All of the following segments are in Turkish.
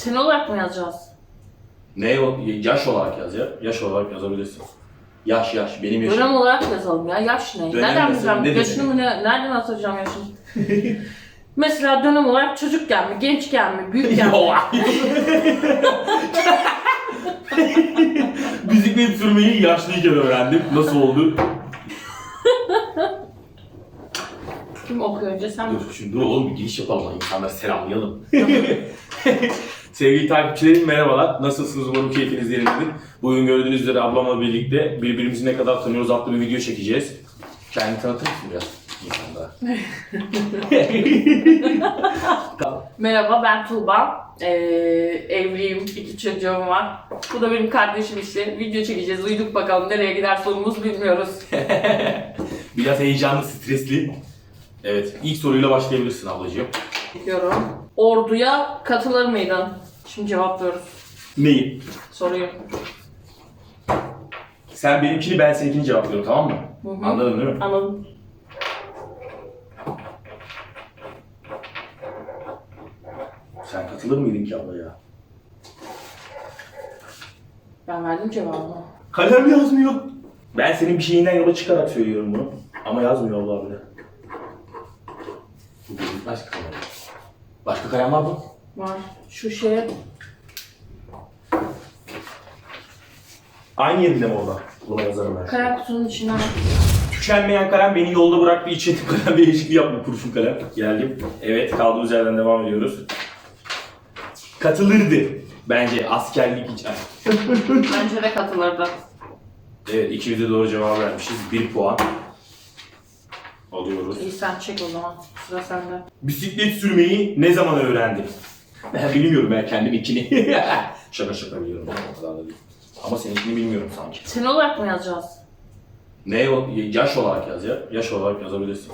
Sene olarak mı yazacağız? Ne o- yaş olarak yaz ya. Yaş olarak yazabilirsin. Yaş yaş benim yaşım. Dönem olarak yazalım ya. Yaş ne? Dönem Nereden yazalım, bileceğim? ne Yaşını mı ne? Nereden hatırlayacağım yaşını? Mesela dönem olarak çocukken mi, gençken mi, büyükken mi? Bisiklet sürmeyi yaşlıyken öğrendim. Nasıl oldu? Kim okuyor önce sen mi? Dur şimdi dur oğlum bir giriş yapalım lan insanları selamlayalım. Sevgili takipçilerim merhabalar. Nasılsınız? Umarım keyfiniz yerindedir. Bugün gördüğünüz üzere ablamla birlikte birbirimizi ne kadar tanıyoruz adlı bir video çekeceğiz. Kendini tanıtır mısın biraz insanlara? Merhaba ben Tuğba. Ee, evliyim, iki çocuğum var. Bu da benim kardeşim işte. Video çekeceğiz, uyuduk bakalım nereye gider sonumuz bilmiyoruz. Biraz heyecanlı, stresli. Evet, ilk soruyla başlayabilirsin ablacığım. Diyorum. Orduya katılır mıydın? Şimdi cevaplıyoruz Neyi? soruyu. Sen benimkini, ben seninkini cevaplıyorum tamam mı? Hı hı. Anladın değil mi? Anladım. Sen katılır mıydın ki abla ya? Ben verdim cevabımı. Kalem yazmıyor. Ben senin bir şeyinden yola çıkarak söylüyorum bunu. Ama yazmıyor bile. Bu benim başka kalem. Başka kalem var mı? Var. Şu şeye Aynı yerinde mi orada? Buna yazarım ben. kalem kutunun içinden Tükenmeyen kalem beni yolda bıraktığı için kalem değişikliği yapma kurşun kalem. Geldim. Evet kaldığımız yerden devam ediyoruz. Katılırdı. Bence askerlik için. bence de katılırdı. Evet ikimiz de doğru cevap vermişiz. Bir puan. Alıyoruz. İyi sen çek o zaman. Sıra sende. Bisiklet sürmeyi ne zaman öğrendin? Ben bilmiyorum ben kendim ikini. şaka şaka biliyorum o kadar da değil. Ama seninkini bilmiyorum sanki. Sene olarak mı yazacağız? Ne o? Yaş olarak yaz ya. Yaş olarak yazabilirsin.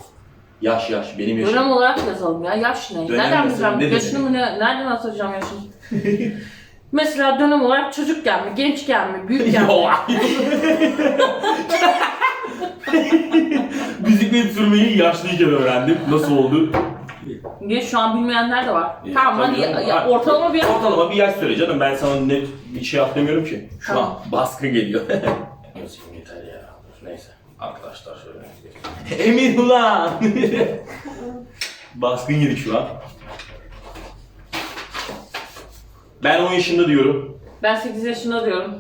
Yaş yaş benim yaşım. Dönem olarak yazalım ya. Yaş ne? Dönem nereden bileceğim? ne Yaşını mı ne? Nereden hatırlayacağım yaşını? Mesela dönem olarak çocukken mi, gençken mi, büyükken mi? Bisiklet sürmeyi yaşlıyken öğrendim. Nasıl oldu? Niye şu an bilmeyenler de var. İyi, tamam tabii hadi ya, canım. ya, ortalama bir Ortalama bir yaş söyle canım. Ben sana net bir şey yapmıyorum ki. Şu Tamam. an baskın geliyor. Yazayım yeter ya. Neyse. Arkadaşlar şöyle. Emin ulan. baskın yedik şu an. Ben 10 yaşında diyorum. Ben 8 yaşında diyorum.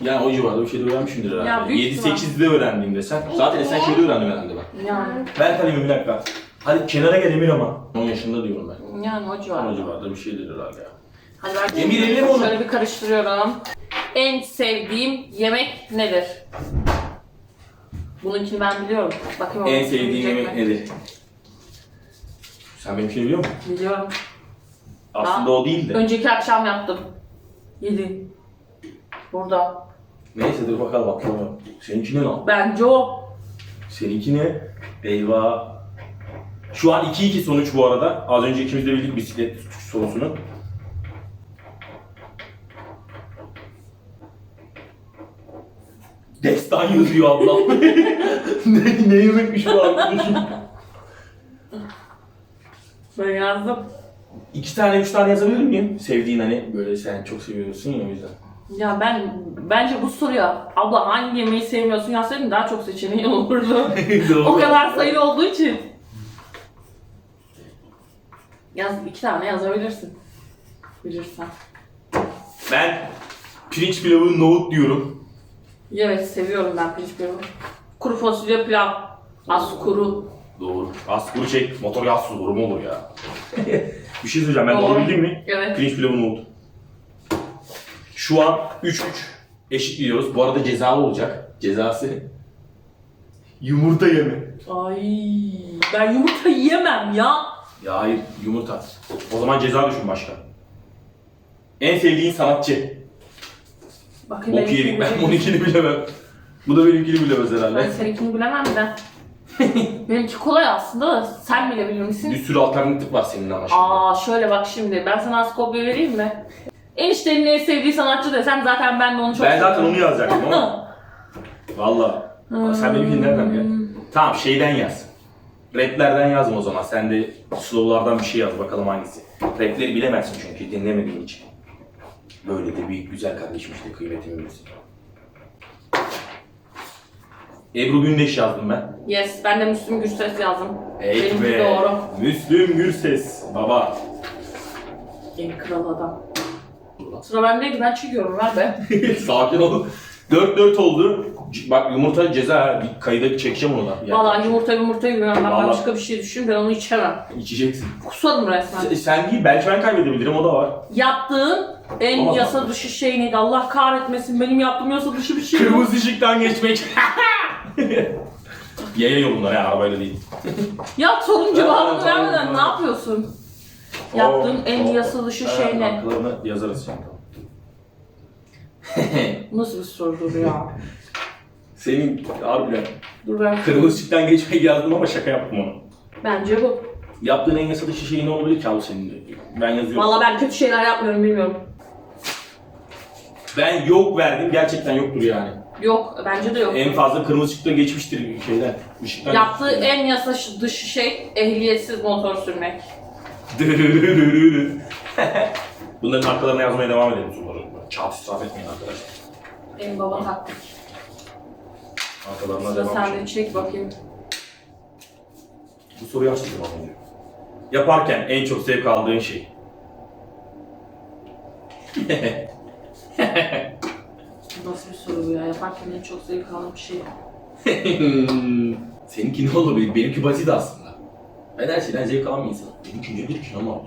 Yani o civarda bir şey de öğrenmişimdir herhalde. Ya büyük ihtimal. 7-8'de öğrendiğimde sen. Zaten sen şeyde öğrendim herhalde ben. Yani. Ver kalemi bir dakika. Hadi kenara gel Emir ama. 10 yaşında diyorum ben. Yani o O civarda. civarda bir şeydir herhalde ya. Hadi ben Emir, elle mi onu? Şöyle bir karıştırıyorum. En sevdiğim yemek nedir? Bununkini ben biliyorum. Bakayım En onu sevdiğin bilecek yemek mi? nedir? Sen benimkini biliyor musun? Biliyorum. Aslında o değil de. Önceki akşam yaptım. Yedi. Burada. Neyse dur bakalım bakalım. Seninki ne lan? Bence o. Seninki ne? Eyvah. Şu an 2-2 sonuç bu arada. Az önce ikimiz de bildik bisiklet sorusunu. Destan yazıyor ablam. ne, ne yemekmiş bu arkadaşım? Ben yazdım. İki tane, üç tane yazabilir miyim? Sevdiğin hani böyle sen çok seviyorsun ya o yüzden. Ya ben bence bu soruya abla hangi yemeği sevmiyorsun yazsaydın daha çok seçeneği olurdu. O kadar sayılı olduğu için. Yaz iki tane yazabilirsin. Bilirsen. Ben pirinç pilavı nohut diyorum. Evet seviyorum ben pirinç pilavı. Kuru fasulye pilav. Az kuru. Doğru. Az kuru çek. Motor yağsız olur mu olur ya? bir şey söyleyeceğim ben doğru Doğru. bildim mi? Evet. Pirinç pilavı nohut. Şu an 3-3 eşit gidiyoruz. Bu arada cezalı olacak. Cezası yumurta yeme. Ay ben yumurta yiyemem ya. Ya hayır yumurta. O zaman ceza düşün başka. En sevdiğin sanatçı. Bakın Bok benimkini yedik ben bilecek. bununkini bilemem. Bu da benimkini bilemez Ben herhalde. seninkini bilemem de. Benimki kolay aslında da sen bilebilir misin? Bir sürü alternatif var senin ama şimdi. Aa şöyle bak şimdi ben sana az kopya vereyim mi? Eniştenin en sevdiği sanatçı desem zaten ben de onu çok ben zaten onu yazacaktım ama. Valla. Sen benimkini nereden Hmm. biliyorsun? Tamam şeyden yaz. Raplerden yazma o zaman. Sen de slowlardan bir şey yaz bakalım hangisi. Rapleri bilemezsin çünkü dinlemediğin için. Böyle de bir güzel kardeşim işte kıymetimi bilirsin. Ebru Gündeş yazdım ben. Yes, ben de Müslüm Gürses yazdım. Ey Benimki be. doğru. Müslüm Gürses. Baba. En kral adam. Sıra bendeydi, ben çekiyorum ver be. Sakin ol. 4-4 oldu. Bak yumurta ceza ha. Bir kayıda çekeceğim onu da. Yani Vallahi yumurta yumurta yiyorum ben Vallahi. başka bir şey düşün ben onu içemem. içeceksin. Kusarım resmen. Sen, sen değil belki ben kaybedebilirim o da var. Yaptığın en Olmaz mı? yasa dışı şey neydi? Allah kahretmesin benim yaptığım yasa dışı bir şey yok. Kırmızı ışıktan geçmek. Yaya yolunda ya arabayla değil. Ya sorun cevabını tamam, vermeden tamam. ne yapıyorsun? Yaptığın Oo, en oo. yasa dışı Ha, şey ne? Arkalarını yazarız şimdi. Nasıl bir sorudur ya? Senin harbiden Dur ben. kırmızı ışıktan geçmek yazdım ama şaka yaptım onu. Bence bu. Yaptığın en yasa dışı şey ne olabilir ki abi senin? Ben yazıyorum. Vallahi ben kötü şeyler yapmıyorum bilmiyorum. Ben yok verdim gerçekten yoktur yani. Yok bence de yok. En fazla kırmızı ışıkta geçmiştir şeyden. Işıktan Yaptığı en yasa dışı şey ehliyetsiz motor sürmek. Dırırırırırı. Bunların arkalarına yazmaya devam edelim soruları. Çağat israf etmeyin arkadaşlar. En baba taktik. Arkalarına Sıra devam sende çek bakayım. Bu soruyu açtım az önce. Yaparken en çok zevk aldığın şey. Nasıl bir soru bu ya? Yaparken en çok zevk aldığım şey. Seninki ne olabilir? Benimki basit aslında. Ben her şeyden zevk alan bir insanım. Benimki nedir ki ama?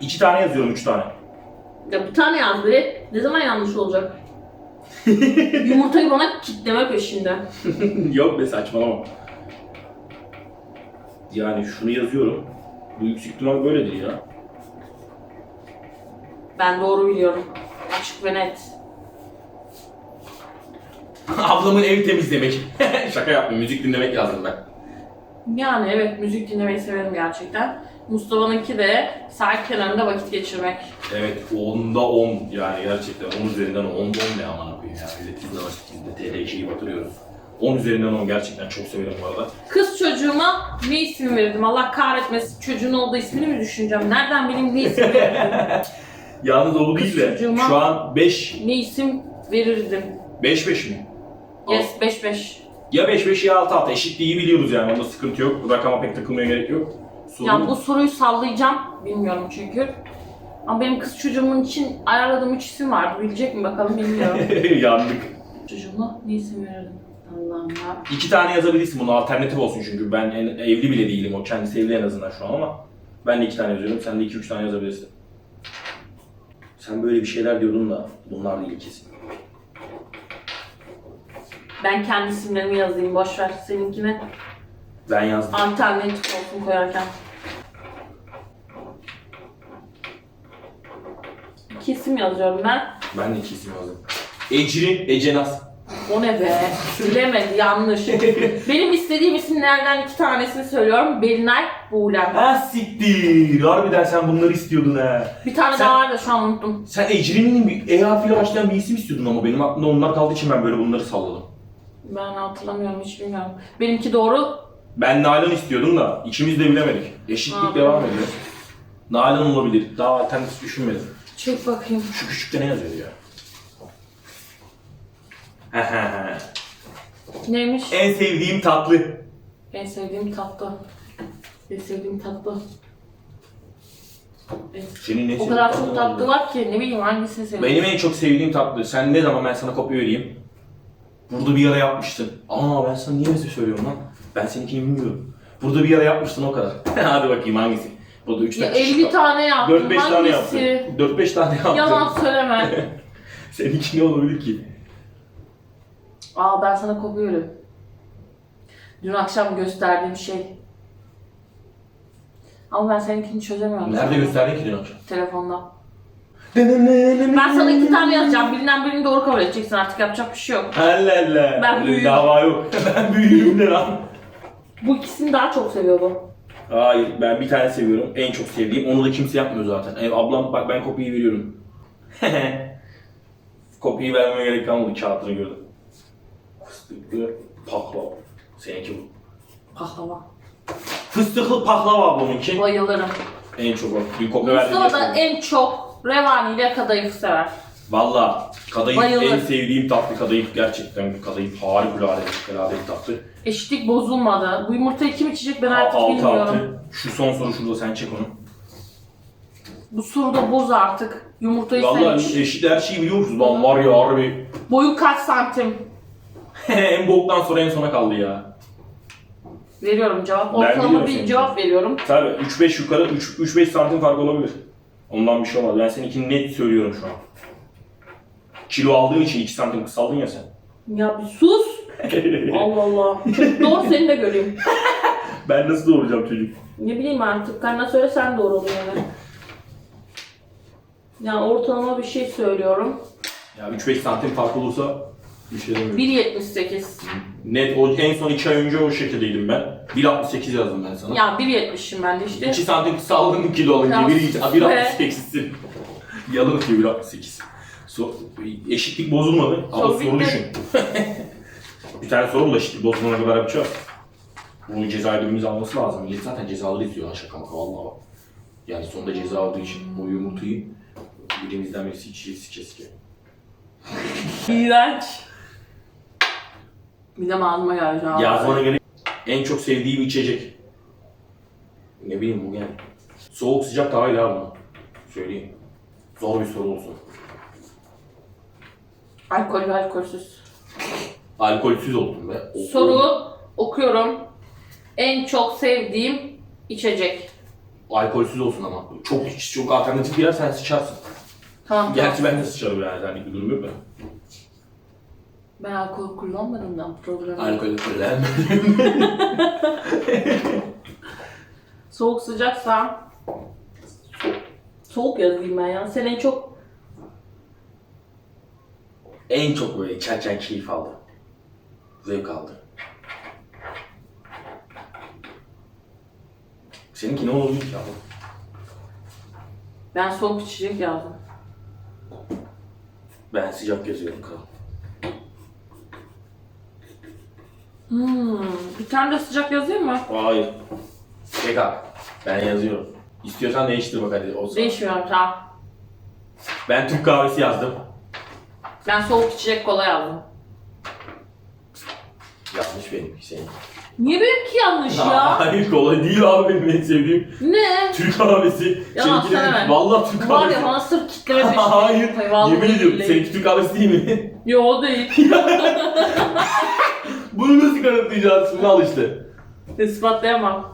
İki tane yazıyorum, üç tane. Ya bir tane yaz be. Ne zaman yanlış olacak? Yumurtayı bana kitleme peşinde. Yok be saçmalama. Yani şunu yazıyorum. Bu yüksek ihtimal böyledir ya. Ben doğru biliyorum. Açık ve net. Ablamın ev temizlemek. Şaka yaptım, müzik dinlemek lazım ben. Yani evet müzik dinlemeyi severim gerçekten. Mustafa'nınki de sahil kenarında vakit geçirmek. Evet, onda 10 yani gerçekten 10 üzerinden 10 10 ne aman koyayım ya. Öyle tizle başlıkta TL'yi batırıyoruz. 10 üzerinden 10 gerçekten çok severim bu arada. Kız çocuğuma ne isim verirdim? Allah kahretmesin çocuğun olduğu ismini mi düşüneceğim? Nereden bileyim ne isim verirdim? Yalnız o bu değil de çocuğuma- şu an 5 ne isim verirdim? 5 5 mi? Yes 5-5. Ya 5 5 ya 6 6 eşitliği biliyoruz yani onda sıkıntı yok. Rakama pek takılmaya gerek yok. Sorun Ya bu soruyu sallayacağım. Bilmiyorum çünkü. Ama benim kız çocuğumun için ayarladığım üç isim vardı. Bilecek mi bakalım bilmiyorum. yandık. Çocuğuma ne isim verirdim? Allah'ım ya. İki tane yazabilirsin bunu alternatif olsun çünkü ben en- evli bile değilim o kendisi evli en azından şu an ama ben de iki tane yazıyorum sen de iki üç tane yazabilirsin. Sen böyle bir şeyler diyordun da bunlar değil kesin. Ben kendi isimlerimi yazayım boş ver seninkine. Ben yazdım. Alternatif olsun koyarken. İki isim yazıyorum ben. Ben de iki isim yazdım. Ecrin, Ecenaz. O ne be? Bilemedi yanlış. Benim istediğim isimlerden iki tanesini söylüyorum. Belinay, Buğlem. Ha siktir. Harbiden sen bunları istiyordun ha. Bir tane Sen- daha var da şu an unuttum. Sen Ecrin'in bir E harfiyle başlayan bir isim istiyordun ama benim aklımda onlar kaldığı için ben böyle bunları salladım. Ben hatırlamıyorum hiç bilmiyorum. Benimki doğru. Ben Nalan istiyordum da ikimiz de bilemedik. Eşitlik Ha. devam ediyor. Nalan olabilir. Daha alternatif düşünmedim. Çek bakayım. Şu küçükte ne yazıyor ya? Neymiş? en sevdiğim tatlı. En sevdiğim tatlı. En sevdiğim tatlı. En- Senin ne O kadar çok tatlı var ki ne bileyim hangisini seviyorum. Benim en çok sevdiğim tatlı. Sen ne zaman ben sana kopya vereyim? Burada bir ara yapmıştın. Aa ben sana niye mesaj söylüyorum lan? Ben seninkini bilmiyorum. Burada bir ara yapmıştın o kadar. Hadi bakayım hangisi? Burada 3 Ya tane 50 tane yaptım. 4-5 tane yaptın. Hangisi? 4-5 tane yaptın. Yalan söyleme. Seninki ne olabilir ki? Aa ben sana kopuyorum. Dün akşam gösterdiğim şey. Ama ben seninkini çözemiyorum. Nerede gösterdin ki dün akşam? Telefonda. Ben sana iki tane yazacağım. Birinden birini doğru kabul edeceksin artık yapacak bir şey yok. Allah Allah. Ben büyüğüm. dava yok. ben büyüğüm de lan. Bu ikisini daha çok seviyor bu. Hayır ben bir tane seviyorum. En çok sevdiğim. Onu da kimse yapmıyor zaten. Ev ablam bak ben kopyayı veriyorum. kopyayı vermeme gerek kalmadı. Kağıtını gördüm. Fıstıklı baklava. Seninki bu. Pahlava. Fıstıklı pahlava ablamınki. Bayılırım. En çok o. Dün kopya verdim. Mustafa da en çok revani ile kadayıf sever. Valla kadayıf Bayılır. en sevdiğim tatlı kadayıf gerçekten kadayıf harikulade harikulade bir tatlı. Eşitlik bozulmadı. Bu yumurtayı kim içecek ben artık 6 bilmiyorum. 6. Şu son soru şurada sen çek onu. Bu soru da boz artık. Yumurtayı sen Valla iç. eşit her şeyi biliyor musunuz? Lan var ya harbi. Boyu kaç santim? en boktan sonra en sona kaldı ya. Veriyorum cevap. Ben Ortalama biliyorum bir senin cevap veriyorum. Tabii 3-5 yukarı 3-5 santim fark olabilir. Ondan bir şey olmaz. Ben seninkini net söylüyorum şu an. Kilo aldığın için 2 santim kısaldın ya sen. Ya bir sus. Allah Allah. Çok doğru seni de göreyim. ben nasıl doğuracağım çocuk? Ne bileyim artık. Karına söyle sen doğru ol yani. Yani ortalama bir şey söylüyorum. Ya 3-5 santim fark olursa bir şey demiyorum. 1.78. Net o en son 2 ay önce o şekildeydim ben. 1.68 yazdım ben sana. Ya 1.70'im ben de işte. 2 santim kısaldın kilo alınca Ya 1.68'sin. Yalın ki 1.68. So, eşitlik bozulmadı ama Soru soru bitti. düşün. bir tane soru bul eşitlik bozulana kadar yapacağız. Bunu ceza ödülümüz alması lazım. Millet zaten cezaları izliyor lan şaka maka valla bak. Yani sonunda ceza aldığı için o yumurtayı birimizden birisi içecek keski. İğrenç. Bir de ağzıma geldi. ha. Yazmana gerek En çok sevdiğim içecek. Ne bileyim bu yani. Soğuk sıcak daha iyi abi. Söyleyeyim. Zor bir soru olsun. Alkol ve alkolsüz. Alkolsüz oldum be. O- Soru okuyorum. En çok sevdiğim içecek. Alkolsüz olsun ama. Çok çok alternatif bir yer sen sıçarsın. Tamam. Gerçi ben de sıçarım yani. Senlik bir durum yok da. Ben alkol kullanmadığımdan programı. Alkolü fırlayan. Soğuk sıcaksa so- soğuk yazayım ben ya. Sen en çok en çok böyle içerken keyif aldı. Zevk aldı. Seninki ne olabilir ki abi? ben soğuk içecek yazdım. Ben sıcak yazıyorum kral. Hmm, bir tane de sıcak yazayım mı? Hayır. Tek abi. Ben yazıyorum. İstiyorsan değiştir bak hadi. O zaman. Değişmiyorum tamam. Ben Türk kahvesi yazdım. Ben soğuk içecek kola yazdım. Yanlış benimki senin. Niye benimki yanlış ya? Hayır kolay değil abi benim en sevdiğim. ne? Türk kahvesi. Yalan Seninki de- söyleme. Vallahi Türk Var kahvesi. ya bana sırf kitleme peşinde. Hayır. Yemin ediyorum seninki Türk kahvesi değil mi? Yo değil. Bunu nasıl kanıtlayacağız? Bunu al işte. İspatlayamam.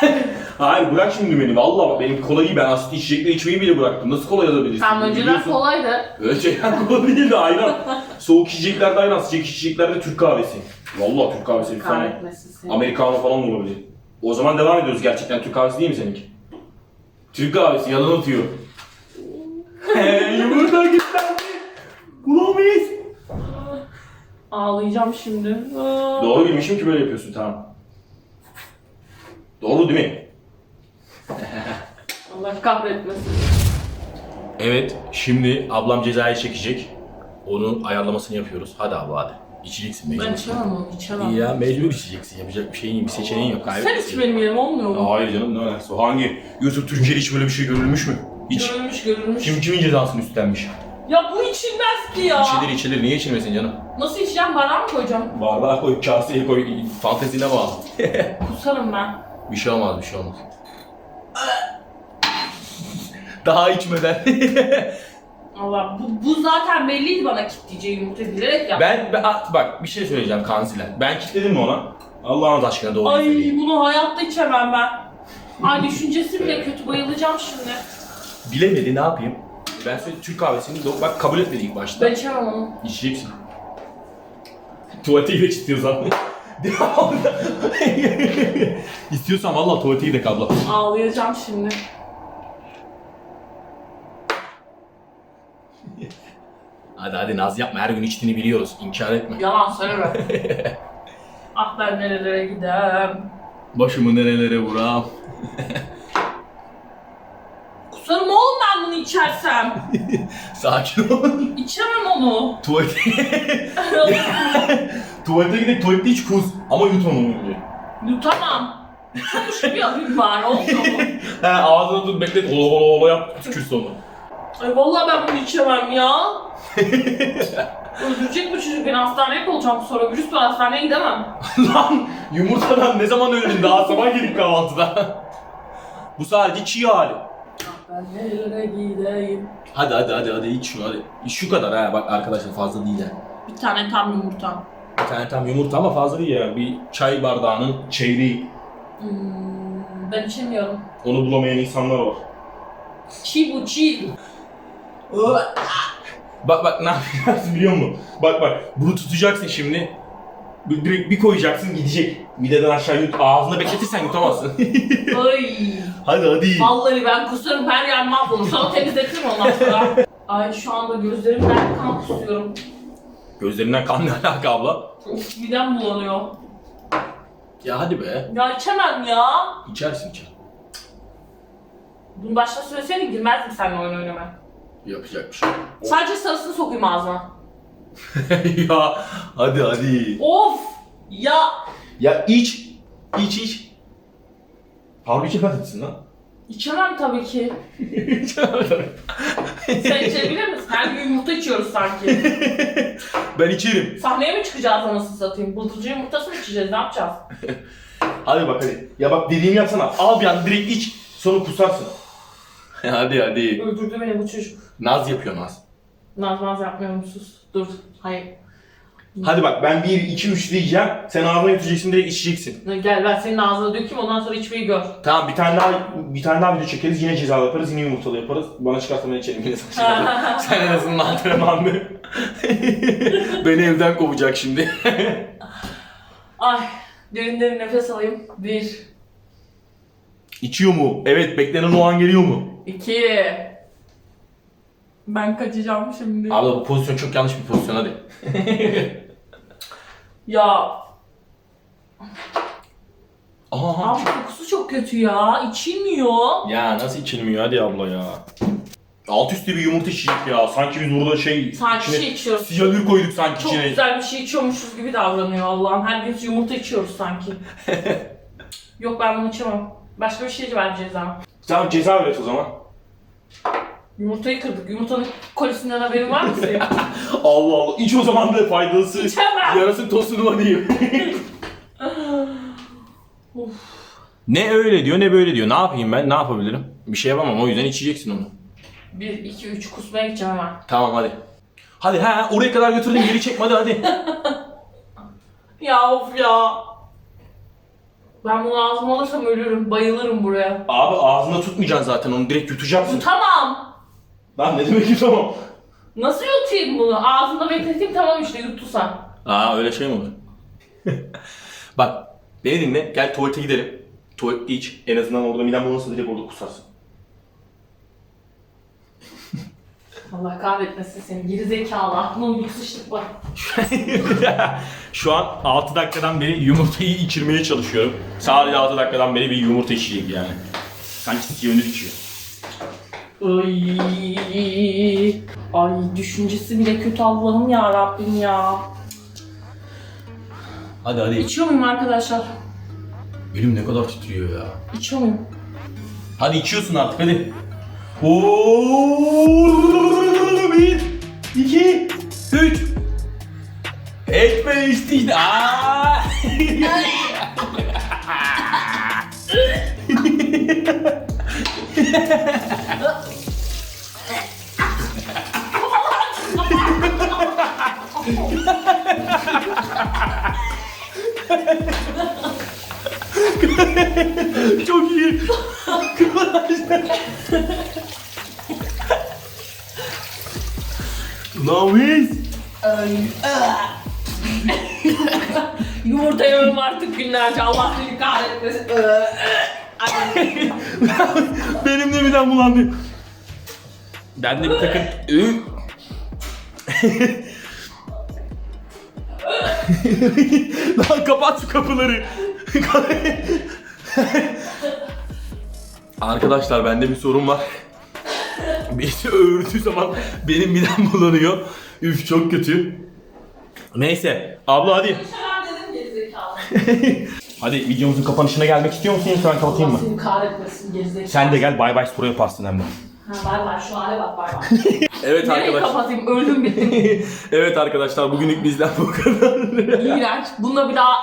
Hayır bırak şimdi beni. Vallahi bak benim kolayı ben aslında içecekleri içmeyi bile bıraktım. Nasıl kola yazabilirsin? Tamam önceden Biliyorsun. kolaydı. Önceden kola değil de ayran. Soğuk içeceklerde ayran, sıcak içeceklerde Türk kahvesi. Vallahi Türk kahvesi bir tane. Kahretmesin seni. Americano falan da olabilir. O zaman devam ediyoruz. Gerçekten Türk kahvesi değil mi seninki? Türk kahvesi yalan atıyor. Yumurta gitlendi. Bulamayız. Ağlayacağım şimdi. Aa. Doğru bilmişim ki böyle yapıyorsun tamam. Doğru değil mi? Allah kahretmesin. Evet, şimdi ablam cezayı çekecek. Onun ayarlamasını yapıyoruz. Hadi abi hadi. İçeceksin mecbur. Ben içemem onu içemem. İyi ya mecbur içeceksin. Yapacak bir şeyin, bir seçeneğin yok. Sen iç benim yerim olmuyor mu? Hayır canım ne alakası var? Hangi? YouTube Türkiye'de hiç böyle bir şey görülmüş mü? Hiç. Görülmüş görülmüş. Kim kimin cezasını üstlenmiş? Ya bu içilmez ki ya. İçilir içilir. Niye içilmesin canım? Nasıl içeceğim bana mı koyacağım? Bardağa koy, kaseye koy. Fantezine bağlı. Kusarım ben. Bir şey olmaz, bir şey olmaz. Daha içmeden. Allah bu, bu zaten belliydi bana kitleyeceği yumurta bilerek yap. ben, ben- a- bak bir şey söyleyeceğim kansiler. Ben kilitledim mi ona? Allah'ın aşkına doğru Ay söyleyeyim. bunu hayatta içemem ben. Ay düşüncesi bile kötü bayılacağım şimdi. Bilemedi ne yapayım? Ben söyle Türk kahvesini de bak kabul etmedi ilk başta. Ben içemem onu. İçeceksin. Tuvalete gidek istiyorsan. Devamında. İstiyorsan valla tuvalete gidek abla. Ağlayacağım şimdi. Hadi hadi naz yapma her gün içtiğini biliyoruz. İnkar etme. Yalan söyleme. ah ben nerelere gidem. Başımı nerelere vuram. Kusarım oğlum ben bunu içersem? Sakin ol. İçemem onu. Tuvalete... Tuvalete gidip tuvalette hiç kus. Ama yut onu önce. Yutamam. Yapayım bari olmuyor mu? He ağzına dur beklet. Ola ola ola yap. Tükür sonra. Ay vallahi ben bunu içemem ya. Öldürecek bu çocuk beni hastaneye kolacağım sonra virüs var hastaneye gidemem. Lan yumurtadan ne zaman öldün daha sabah gelip kahvaltıda. Bu sadece çiğ hali. Ben nerelere gideyim? Hadi hadi hadi hadi iç şunu hadi. Şu kadar ha bak arkadaşlar fazla değil ha. Bir tane tam yumurta. Bir tane tam yumurta ama fazla değil ya. Bir çay bardağının çeyreği. Hmm, ben içemiyorum. Onu bulamayan insanlar var. Çiğ bu çiğ. Bak bak ne yapacaksın biliyor musun? Bak bak bunu tutacaksın şimdi. Bir- Direkt bir koyacaksın gidecek. Mideden aşağı yut. Ağzında bekletirsen yutamazsın. Ay. hadi hadi. Vallahi ben kusarım her yer mahvolur. Sonra temizletirim ondan sonra. Ay şu anda gözlerimden kan kusuyorum. Gözlerinden kan ne alaka abla? Of midem bulanıyor. Ya hadi be. Ya içemem ya. İçersin içer. Bunu başta söyleseydin girmezdim seninle oyun oynamaya. Yapacak bir şey. yok. Sadece sarısını sokayım ağzıma. ya hadi hadi. Of! Ya! Ya iç. İç iç. Harbi etsin lan. İçemem tabii ki. Sen içebilir misin? Her gün yumurta içiyoruz sanki. ben içerim. Sahneye mi çıkacağız anasını satayım? Bıldırcın yumurtası mı içeceğiz? Ne yapacağız? Hadi bak hadi. Ya bak dediğimi yapsana. Al bir an direkt iç. Sonra kusarsın. hadi hadi. Öldürdü beni bu çocuk. Naz yapıyor Naz. Naz naz yapmıyorum sus. Dur. Hayır. Hadi bak ben 1, 2, 3 diyeceğim. Sen ağzına yutacaksın direkt içeceksin. Gel ben senin ağzına dökeyim ondan sonra içmeyi gör. Tamam bir tane daha bir tane daha video çekeriz. Yine ceza yaparız. Yine yumurtalı yaparız. Bana çıkarsa ben içerim yine saçma. Sen en azından antrenmanlı. Beni evden kovacak şimdi. Ay. Derin derin nefes alayım. Bir. İçiyor mu? Evet beklenen o an geliyor mu? iki. Ben kaçacağım şimdi. Abla bu pozisyon çok yanlış bir pozisyon hadi. Ya Aha. abi kokusu çok kötü ya. İçilmiyor. Ya nasıl içilmiyor hadi abla ya. Alt üstü bir yumurta içecek ya. Sanki biz burada şey... Sanki içine şey içiyoruz. Siyanür koyduk sanki Çok içine. güzel bir şey içiyormuşuz gibi davranıyor Allah'ım. Her gün yumurta içiyoruz sanki. Yok ben bunu içemem. Başka bir şey ver ceza. Tamam ceza öğret o zaman. Yumurtayı kırdık. Yumurtanın kolisinden haberin var mı senin? Allah Allah. İç o zaman da faydalısı. İçemem. Yarası tostunu var diyeyim. Of. ne öyle diyor ne böyle diyor. Ne yapayım ben? Ne yapabilirim? Bir şey yapamam. O yüzden içeceksin onu. 1, 2, 3 kusmaya gideceğim hemen. Tamam hadi. Hadi ha oraya kadar götürdüm geri çekme hadi hadi. Ya of ya. Ben bunu ağzıma alırsam ölürüm. Bayılırım buraya. Abi ağzında tutmayacaksın zaten onu direkt yutacaksın. Tamam. Lan ne demek yutamam? Nasıl yutayım bunu? Ağzımda bekleteyim tamam işte yuttu sen. Aa öyle şey mi olur? Bak beni dinle gel tuvalete gidelim. Tuvalette iç. En azından orada midem bulanırsa direkt orada kusarsın. Allah kahretmesin seni geri zekalı. Aklına uyku sıçtık bak. Şu an 6 dakikadan beri yumurtayı içirmeye çalışıyorum. Sadece 6 dakikadan beri bir yumurta içecek yani. Sanki siyanür içiyor. Ay, ay düşüncesi bile kötü Allah'ım ya Rabbim ya. Hadi hadi. İçiyor muyum arkadaşlar? Elim ne kadar titriyor ya. İçiyor muyum? Hadi içiyorsun artık hadi. Oo, bir, iki, üç. Ekme içti işte. Aa! Çok iyi. Yapıyorsun? Yumurta yiyorum artık günlerce Allah seni kahretmesin. Benim de midem bulandı. Ben de bir takım... Lan kapat şu kapıları. Arkadaşlar bende bir sorun var. Birisi öğürdüğü zaman benim midem bulanıyor. Üf çok kötü. Neyse. Abla hadi. Hadi videomuzun kapanışına gelmek istiyor musun ben kapatayım mı? Kahretmesin gerizekalı. Sen de gel bay bay spor yaparsın hem de. Ha bay bay şu hale bak bay bay. Evet Nereye arkadaşlar. kapatayım öldüm bittim. evet arkadaşlar bugünlük bizden bu kadar. İğrenç. Bununla bir daha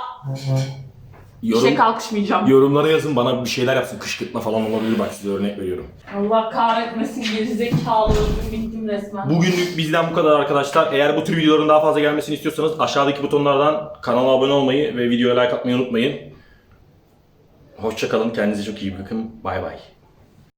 işe Yorum, kalkışmayacağım. yorumlara yazın bana bir şeyler yapsın. Kışkırtma falan olabilir bak size örnek veriyorum. Allah kahretmesin gerizekalı öldüm bittim resmen. Bugünlük bizden bu kadar arkadaşlar. Eğer bu tür videoların daha fazla gelmesini istiyorsanız aşağıdaki butonlardan kanala abone olmayı ve videoya like atmayı unutmayın. Hoşçakalın. Kendinize çok iyi bakın. Bay bay.